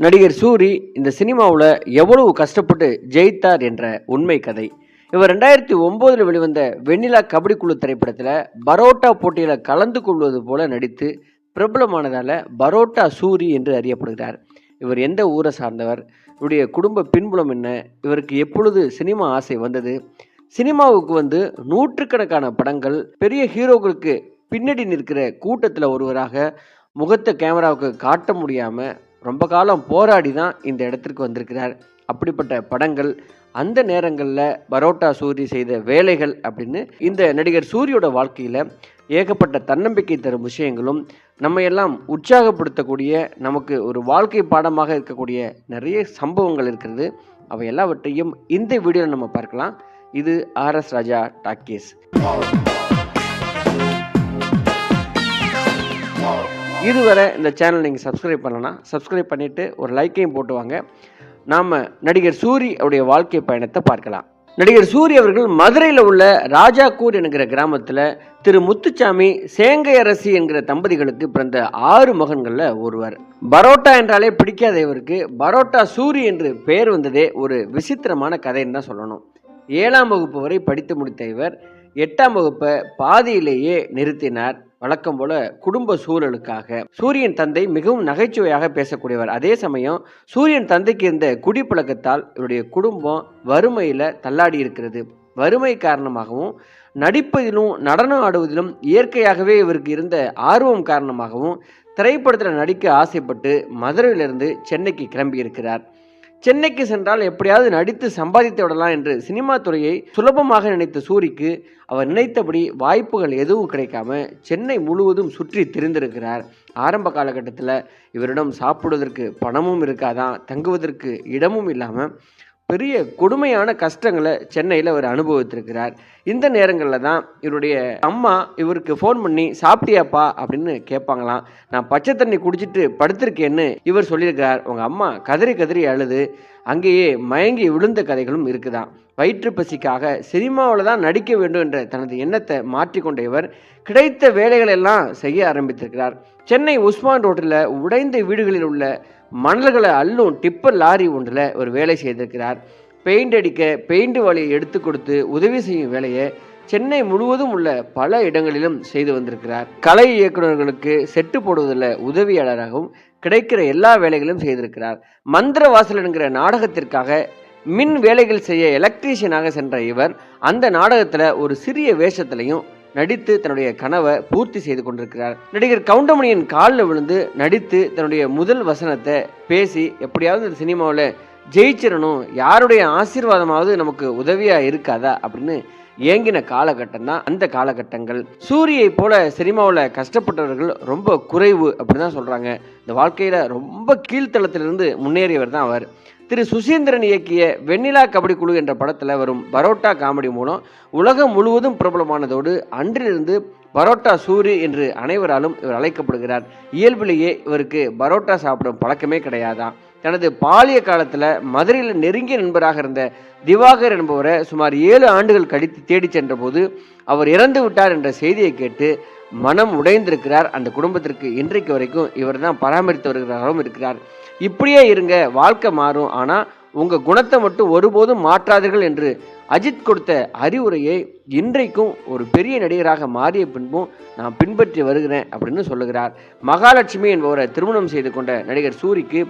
நடிகர் சூரி இந்த சினிமாவில் எவ்வளவு கஷ்டப்பட்டு ஜெயித்தார் என்ற உண்மை கதை. இவர் ரெண்டாயிரத்தி ஒம்போதில் வெளிவந்த வெண்ணிலா கபடி குழு திரைப்படத்தில் பரோட்டா போட்டியில் கலந்து கொள்வது போல நடித்து பிரபலமானதால் பரோட்டா சூரி என்று அறியப்படுகிறார். இவர் எந்த ஊரை சார்ந்தவர்? இவருடைய குடும்ப பின்புலம் என்ன? இவருக்கு எப்பொழுது சினிமா ஆசை வந்தது? சினிமாவுக்கு வந்து நூற்றுக்கணக்கான படங்கள் பெரிய ஹீரோக்களுக்கு பின்னாடி நிற்கிற கூட்டத்தில் ஒருவராக முகத்தை கேமராவுக்கு காட்ட முடியாமல் ரொம்ப காலம் போராடி தான் இந்த இடத்திற்கு வந்திருக்கிறார். அப்படிப்பட்ட படங்கள் அந்த நேரங்களில் பரோட்டா சூரி செய்த வேலைகள் அப்படின்னு இந்த நடிகர் சூரியோட வாழ்க்கையில் ஏகப்பட்ட தன்னம்பிக்கை தரும் விஷயங்களும் நம்ம எல்லாம் உற்சாகப்படுத்தக்கூடிய நமக்கு ஒரு வாழ்க்கை பாடமாக இருக்கக்கூடிய நிறைய சம்பவங்கள் இருக்கிறது. அவை எல்லாவற்றையும் இந்த வீடியோவில் நம்ம பார்க்கலாம். இது ஆர்எஸ் ராஜா டாக்கீஸ். இதுவரை இந்த சேனல் நீங்கள் சப்ஸ்கிரைப் பண்ணலாம் சப்ஸ்கிரைப் பண்ணிவிட்டு ஒரு லைக்கையும் போட்டு வாங்க நாம் நடிகர் சூரி அவருடைய வாழ்க்கை பயணத்தை பார்க்கலாம். நடிகர் சூரி அவர்கள் மதுரையில் உள்ள ராஜாக்கூர் என்கிற கிராமத்தில் திரு முத்துச்சாமி சேங்கை அரசி என்கிற தம்பதிகளுக்கு பிறந்த ஆறு மகன்களில் ஒருவர். பரோட்டா என்றாலே பிடிக்காத இவருக்கு. பரோட்டா சூரி என்று பெயர் வந்ததே ஒரு விசித்திரமான கதைன்னு தான் சொல்லணும். ஏழாம் வகுப்பு வரை படித்து முடித்த இவர் எட்டாம் வகுப்பை பாதியிலேயே நிறுத்தினார். வழக்கம் போல குடும்ப சூழலுக்காக. சூரியன் தந்தை மிகவும் நகைச்சுவையாக பேசக்கூடியவர். அதே சமயம் சூரியன் தந்தைக்கு இருந்த குடிப்பழக்கத்தால் இவருடைய குடும்பம் வறுமையில் தள்ளாடி இருக்கிறது. வறுமை காரணமாகவும் நடிப்பதிலும் நடனம் ஆடுவதிலும் இயற்கையாகவே இவருக்கு இருந்த ஆர்வம் காரணமாகவும் திரைப்படத்தில் நடிக்க ஆசைப்பட்டு மதுரையிலிருந்து சென்னைக்கு கிளம்பி இருக்கிறார் சென்னைக்கு சென்றால் எப்படியாவது நடித்து சம்பாதித்து விடலாம் என்று சினிமா துறையை சுலபமாக நினைத்த சூரிக்கு அவர் நினைத்தபடி வாய்ப்புகள் எதுவும் கிடைக்காம சென்னை முழுவதும் சுற்றி திரிந்திருக்கிறார். ஆரம்ப காலகட்டத்தில் இவரிடம் சாப்பிடுவதற்கு பணமும் இருக்காதான் தங்குவதற்கு இடமும் இல்லாமல் பெரிய கொடுமையான கஷ்டங்களை சென்னையில் அவர் அனுபவித்திருக்கிறார். இந்த நேரங்களில் தான் இவருடைய அம்மா இவருக்கு ஃபோன் பண்ணி சாப்பிட்டியாப்பா? அப்படின்னு கேட்பாங்களாம். நான் பச்சை தண்ணி குடிச்சிட்டு படுத்திருக்கேன்னு இவர் சொல்லியிருக்கிறார். உங்கள் அம்மா கதறி கதறி அழுது அங்கேயே மயங்கி விழுந்த கதைகளும் இருக்குதான் வயிற்று பசிக்காக சினிமாவில் தான் நடிக்க வேண்டும் என்ற தனது எண்ணத்தை மாற்றிக்கொண்ட இவர் கிடைத்த வேலைகளெல்லாம் செய்ய ஆரம்பித்திருக்கிறார். சென்னை உஸ்மான் ரோட்டில் உடைந்த வீடுகளில் உள்ள மணல்களை அள்ளும் டிப்பர் லாரி ஒன்றில் ஒரு வேலை செய்திருக்கிறார். பெயிண்ட் அடிக்க பெயிண்ட் வழியை எடுத்து கொடுத்து உதவி செய்யும் வேலையை சென்னை முழுவதும் உள்ள பல இடங்களிலும் செய்து வந்திருக்கிறார். கலை இயக்குநர்களுக்கு செட்டு போடுவதில் உதவியாளராகவும் கிடைக்கிற எல்லா வேலைகளும் செய்திருக்கிறார். மந்திரவாசல் என்கிற நாடகத்திற்காக மின் வேலைகள் செய்ய எலக்ட்ரீஷியனாக சென்ற இவர் அந்த நாடகத்தில் ஒரு சிறிய வேஷத்திலையும் நடித்து தன்னுடைய கனவை பூர்த்தி செய்து கொண்டிருக்கிறார். நடிகர் கவுண்டமணியின் காலில் விழுந்து நடித்து தன்னுடைய முதல் வசனத்தை பேசி எப்படியாவது இந்த சினிமாவில் ஜெயிச்சிடணும். யாருடைய ஆசீர்வாதமாவது நமக்கு உதவியாக இருக்காதா அப்படின்னு ஏங்கின காலகட்டம் தான் அந்த காலகட்டங்கள். சூரியை போல சினிமாவில் கஷ்டப்பட்டவர்கள் ரொம்ப குறைவு அப்படின்னு தான் சொல்கிறாங்க இந்த வாழ்க்கையில் ரொம்ப கீழ்த்தளத்திலிருந்து முன்னேறியவர் தான் அவர். திரு சுசீந்திரன் இயக்கிய வெண்ணிலா கபடி குழு என்ற படத்தில் வரும் பரோட்டா காமெடி மூலம் உலகம் முழுவதும் பிரபலமானதோடு அன்றிலிருந்து பரோட்டா சூரி என்று அனைவராலும் இவர் அழைக்கப்படுகிறார். இயல்பிலேயே இவருக்கு பரோட்டா சாப்பிடும் பழக்கமே கிடையாதான் தனது பாலிய காலத்தில் மதுரையில் நெருங்கிய நண்பராக இருந்த திவாகர் என்பவரை சுமார் ஏழு ஆண்டுகள் கழித்து தேடி சென்றபோது அவர் இறந்து விட்டார் என்ற செய்தியை கேட்டு மனம் உடைந்திருக்கிறார். அந்த குடும்பத்திற்கு இன்றைக்கு வரைக்கும் இவர் தான் பராமரித்து வருகிறாரும் இருக்கிறார். இப்படியே இருங்க வாழ்க்கை மாறும். ஆனால் உங்கள் குணத்தை மட்டும் ஒருபோதும் மாற்றாதீர்கள் என்று அஜித் கொடுத்த அறிவுரையை இன்றைக்கும் ஒரு பெரிய நடிகராக மாறிய பின்பும் நான் பின்பற்றி வருகிறேன் அப்படின்னு சொல்லுகிறார். மகாலட்சுமி என்பவரை திருமணம் செய்து கொண்ட நடிகர் சூரிக்கு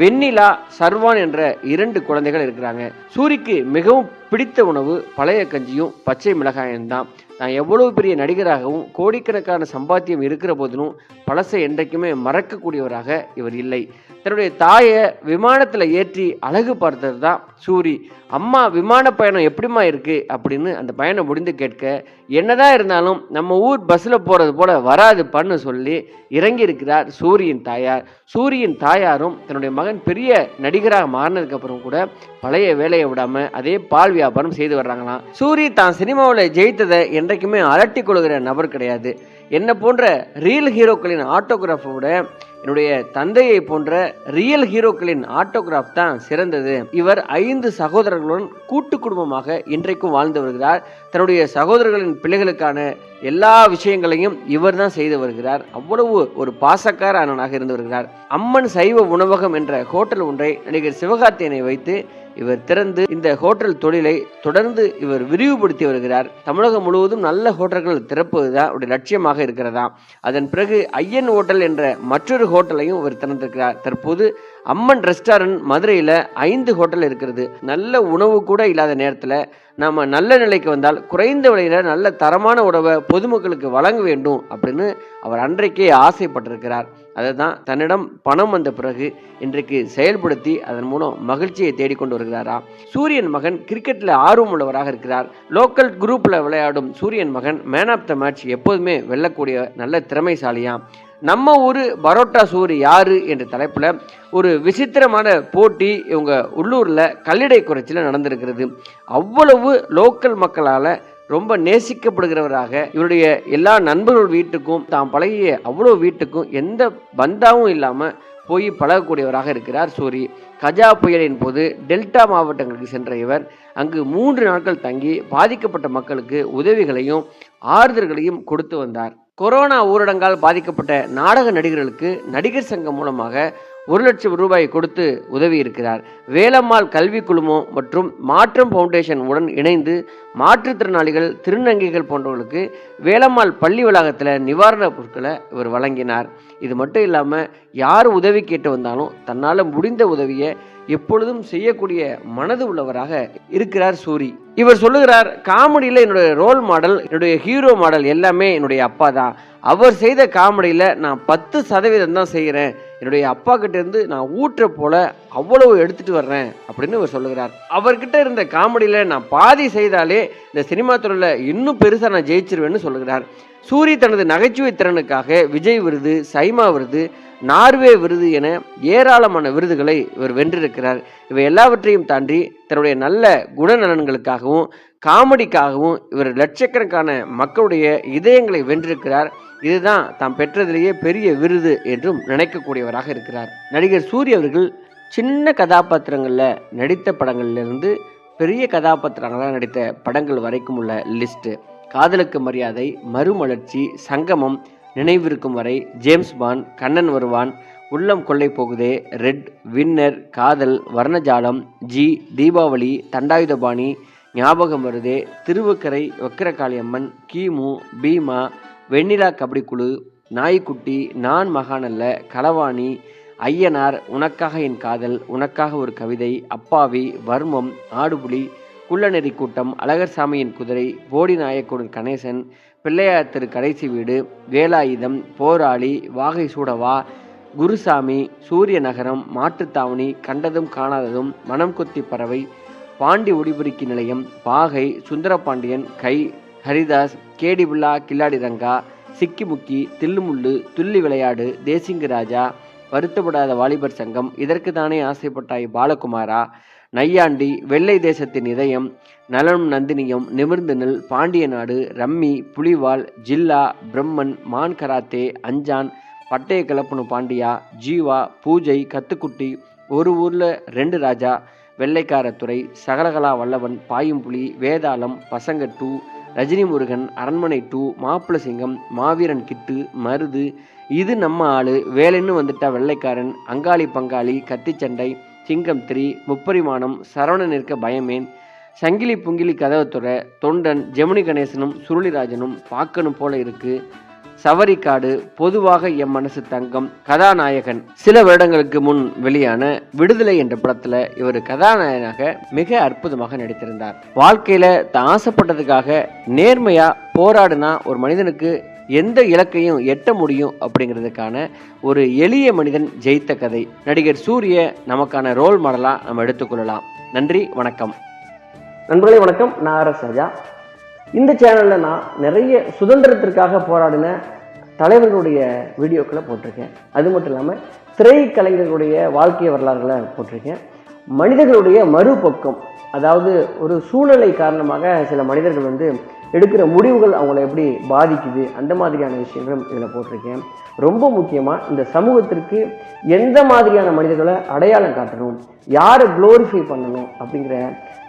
வெண்ணிலா சர்வான் என்ற இரண்டு குழந்தைகள் இருக்கிறாங்க. சூரிக்கு மிகவும் பிடித்த உணவு பழைய கஞ்சியும் பச்சை மிளகாயும் தான். நான் எவ்வளவு பெரிய நடிகராகவும் கோடிக்கணக்கான சம்பாத்தியம் இருக்கிற போதிலும் பழசை என்றைக்குமே மறக்கக்கூடியவராக இவர் இல்லை. தன்னுடைய தாயை விமானத்தில் ஏற்றி அழகு பார்த்தது தான் சூரி. அம்மா விமான பயணம் எப்படிம்மா இருக்கு? அப்படின்னு அந்த பயணம் முடிந்து கேட்க என்னதான் இருந்தாலும் நம்ம ஊர் பஸ்ஸில் போகிறது போல வராது பண்ணு சொல்லி இறங்கி இருக்கிறார் தாயார். சூரியன் தாயாரும் தன்னுடைய மகன் பெரிய நடிகராக மாறினதுக்கப்புறம் கூட பழைய வேலையை விடாமல் அதே பால் வியாபாரம் செய்து வர்றாங்களாம். சூரி தான் சினிமாவில் ஜெயித்ததை என்றைக்குமே அலட்டி கொள்கிற நபர் கிடையாது. என்ன போன்ற ரியல் ஹீரோக்களின் ஆட்டோகிராஃபை விட என்னுடைய தந்தையை போன்ற ரியல் ஹீரோக்களின் ஆட்டோகிராஃப் தான் சிறந்தது. இவர் ஐந்து சகோதரர்களுடன் கூட்டு குடும்பமாக இன்றைக்கும் வாழ்ந்து வருகிறார். தன்னுடைய சகோதரர்களின் பிள்ளைகளுக்கான எல்லா விஷயங்களையும் இவர் தான் செய்து வருகிறார். அவ்வளவு ஒரு பாசக்கார அண்ணனாக இருந்து வருகிறார். அம்மன் சைவ உணவகம் என்ற ஹோட்டல் ஒன்றை நடிகர் சிவகார்த்தியனை வைத்து இவர் திறந்து இந்த ஹோட்டல் தொழிலை தொடர்ந்து இவர் விரிவுபடுத்தி வருகிறார். தமிழகம் முழுவதும் நல்ல ஹோட்டல்கள் திறப்பதுதான் அவருடைய லட்சியமாக இருக்கிறதா அதன் பிறகு ஐயன் ஹோட்டல் என்ற மற்றொரு ஹோட்டலையும் இவர் திறந்திருக்கிறார். தற்போது அம்மன் ரெஸ்டாரண்ட் மதுரையில் ஐந்து ஹோட்டல் இருக்கிறது. நல்ல உணவு கூட இல்லாத நேரத்தில் நாம் நல்ல நிலைக்கு வந்தால் குறைந்த விலையில் நல்ல தரமான உணவை பொதுமக்களுக்கு வழங்க வேண்டும் அப்படின்னு அவர் அன்றைக்கே ஆசைப்பட்டிருக்கிறார். அதை தான் தன்னிடம் பணம் வந்த பிறகு இன்றைக்கு செயல்படுத்தி அதன் மூலம் மகிழ்ச்சியை தேடிக்கொண்டு வருகிறாரா? சூரியன் மகன் கிரிக்கெட்டில் ஆர்வம் உள்ளவராக இருக்கிறார். லோக்கல் குரூப்பில் விளையாடும் சூரியன் மகன் மேன் ஆஃப் த மேட்ச் எப்போதுமே வெல்லக்கூடிய நல்ல திறமைசாலியாம். நம்ம ஊர் பரோட்டா சூரி யாரு என்ற தலைப்பில் ஒரு விசித்திரமான போட்டி இவங்க உள்ளூரில் கல்லிடை குறைச்சியில் நடந்திருக்கிறது. அவ்வளவு லோக்கல் மக்களால் ரொம்ப நேசிக்கப்படுகிறவராக இவருடைய எல்லா நண்பர்கள் வீட்டுக்கும் தாம் பழகிய அவ்வளோ வீட்டுக்கும் எந்த பந்தாவும் இல்லாமல் போய் பழகக்கூடியவராக இருக்கிறார் சூரி. கஜா புயலின் போது டெல்டா மாவட்டங்களுக்கு சென்ற இவர் அங்கு மூன்று நாட்கள் தங்கி பாதிக்கப்பட்ட மக்களுக்கு உதவிகளையும் ஆறுதல்களையும் கொடுத்து வந்தார். கொரோனா ஊரடங்கால் பாதிக்கப்பட்ட நாடக நடிகர்களுக்கு நடிகர் சங்கம் மூலமாக ஒரு லட்சம் ரூபாய் கொடுத்து உதவி இருக்கிறார். வேலம்மாள் கல்வி குழுமம் மற்றும் மாற்றம் ஃபவுண்டேஷன் உடன் இணைந்து மாற்றுத்திறனாளிகள் திருநங்கைகள் போன்றவர்களுக்கு வேலம்மாள் பள்ளி வளாகத்தில் நிவாரணப் பொருட்களை இவர் வழங்கினார். இது மட்டும் இல்லாமல் யார் உதவி கேட்டு வந்தாலும் தன்னால் முடிந்த உதவியை எப்பொழுதும் செய்யக்கூடிய மனது உள்ளவராக இருக்கிறார் சூரி. இவர் சொல்லுகிறார் காமெடியில் என்னுடைய ரோல் மாடல் என்னுடைய ஹீரோ மாடல் எல்லாமே என்னுடைய அப்பா தான். அவர் செய்த காமெடியில் நான் பத்து சதவீதம் தான் செய்கிறேன் என்னுடைய அப்பா கிட்ட இருந்து நான் ஊற்ற போல அவ்வளவு எடுத்துட்டு வர்றேன் அப்படின்னு இவர் சொல்லுகிறார். அவர்கிட்ட இருந்த காமெடியில் நான் பாதி செய்தாலே இந்த சினிமா துறையில் இன்னும் பெருசாக நான் ஜெயிச்சிருவேன்னு சொல்லுகிறார். சூரி தனது நகைச்சுவை திறனுக்காக விஜய் விருது சைமா விருது நார்வே விருது என ஏராளமான விருதுகளை இவர் வென்றிருக்கிறார். இவை எல்லாவற்றையும் தாண்டி தன்னுடைய நல்ல குணநலன்களுக்காகவும் காமெடிக்காகவும் இவர் லட்சக்கணக்கான மக்களுடைய இதயங்களை வென்றிருக்கிறார். இதுதான் தாம் பெற்றதிலேயே பெரிய விருது என்றும் நினைக்கக்கூடியவராக இருக்கிறார். நடிகர் சூரிய அவர்கள் சின்ன கதாபாத்திரங்களில் நடித்த படங்கள்லேருந்து பெரிய கதாபாத்திரங்களாக நடித்த படங்கள் வரைக்கும் உள்ள லிஸ்ட்டு காதலுக்கு மரியாதை மறுமலர்ச்சி சங்கமம் நினைவிருக்கும் வரை ஜேம்ஸ் பான் கண்ணன் வருவான் உள்ளம் கொள்ளை போகுதே ரெட் வின்னர் காதல் வர்ணஜாலம் ஜி தீபாவளி தண்டாயுதபாணி ஞாபகம் வருதே திருவுக்கரை வக்கரகாளியம்மன் கிமு பீமா வெண்ணிலா கபடி குழு நாய்க்குட்டி நான் மகானல்ல களவாணி ஐயனார் உனக்காக என் காதல் உனக்காக ஒரு கவிதை அப்பாவி வர்மம் ஆடுபுலி குள்ளநெறி கூட்டம் அழகர் சாமியின் குதிரை போடி நாயக்குடன் கணேசன் பிள்ளையார் திரு கடைசி வீடு வேலாயுதம் போராளி வாகை சூடவா குருசாமி சூரிய நகரம் மாட்டுத்தாவணி கண்டதும் காணாததும் மனம் கொத்தி பறவை பாண்டி ஒடிபுரிக்கு நிலையம் பாகை சுந்தரபாண்டியன் கை ஹரிதாஸ் கேடி பில்லா கில்லாடி ரங்கா சிக்கி முக்கி தில்லுமுள்ளு துள்ளி விளையாடு தேசிங்கு ராஜா வருத்தப்படாத வாலிபர் சங்கம் இதற்கு தானே ஆசைப்பட்டாய் பாலகுமாரா? நையாண்டி வெள்ளை தேசத்தின் இதயம் நலனும் நந்தினியம் நிமிர்ந்து நெல் பாண்டிய நாடு ரம்மி புலிவால் ஜில்லா பிரம்மன் மான் கராத்தே அஞ்சான் பட்டய கிளப்புனு பாண்டியா ஜீவா பூஜை கத்துக்குட்டி ஒரு ஊரில் ரெண்டு ராஜா வெள்ளைக்காரத்துறை சகலகலா வல்லவன் பாயும் புலி வேதாளம் பசங்க டூ ரஜினி முருகன் அரண்மனை டூ மாப்பிள சிங்கம் மாவீரன் கிட்டு மருது இது நம்ம ஆளு வேலைன்னு வந்துட்டா வெள்ளைக்காரன் அங்காளி பங்காளி கத்திச்சண்டை சிங்கம் த்ரீ முப்பரிமாணம் சரவண நிற்க பயமேன் சங்கிலி புங்கிலி கதவத்துறை தொண்டன் ஜெமினி கணேசனும் சுருளிராஜனும் பார்க்கணும் போல இருக்குது சவரிக்காடு பொதுவாக எம் மனசு தங்கம் கதாநாயகன் சில வருடங்களுக்கு முன் வெளியான விடுதலை என்ற படத்துல இவர் கதாநாயகனாக மிக அற்புதமாக நடித்திருந்தார். வாழ்க்கையில தான் ஆசைப்பட்டதுக்காக நேர்மையா போராடினா ஒரு மனிதனுக்கு எந்த இலக்கையும் எட்ட முடியும் அப்படிங்கிறதுக்கான ஒரு எளிய மனிதன் ஜெயித்த கதை. நடிகர் சூரிய நமக்கான ரோல் மாடலாக நம்ம எடுத்துக்கொள்ளலாம் நன்றி வணக்கம். நண்பர்களே வணக்கம். நான் ஆர் எஸ் ராஜா. இந்த சேனலில் நான் நிறைய சுதந்திரத்திற்காக போராடின தலைவர்களுடைய வீடியோக்களை போட்டிருக்கேன். அது மட்டும் இல்லாமல் திரைக்கலைஞர்களுடைய வாழ்க்கை வரலாறுகளை போட்டிருக்கேன். மனிதர்களுடைய மறுபக்கம் அதாவது ஒரு சூழ்நிலை காரணமாக சில மனிதர்கள் வந்து எடுக்கிற முடிவுகள் அவங்கள எப்படி பாதிக்குது அந்த மாதிரியான விஷயங்களும் இதில் போட்டிருக்கேன். ரொம்ப முக்கியமாக இந்த சமூகத்திற்கு எந்த மாதிரியான மனிதர்களை அடையாளம் காட்டணும் யாரை க்ளோரிஃபை பண்ணணும் அப்படிங்கிற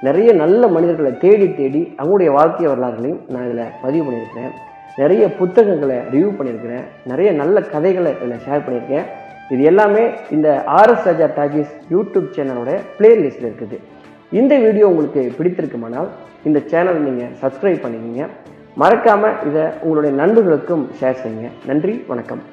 நிறைய நல்ல மனிதர்களை தேடி தேடி அவங்களுடைய வாழ்க்கை வரலாறுகளையும் நான் இதில் பதிவு பண்ணியிருக்கிறேன். நிறைய புத்தகங்களை ரிவ்யூ பண்ணியிருக்கிறேன். நிறைய நல்ல கதைகளை இதில் ஷேர் பண்ணியிருக்கேன். இது எல்லாமே இந்த ஆர்எஸ் ராஜா டாகிஸ் யூடியூப் சேனலோட பிளேலிஸ்ட்டில் இருக்குது. இந்த வீடியோ உங்களுக்கு பிடித்திருக்குமானால் இந்த சேனல் நீங்கள் சப்ஸ்கிரைப் பண்ணிக்கிங்க. மறக்காமல் இதை உங்களுடைய நண்பர்களுக்கும் ஷேர் செய்யுங்க. நன்றி வணக்கம்.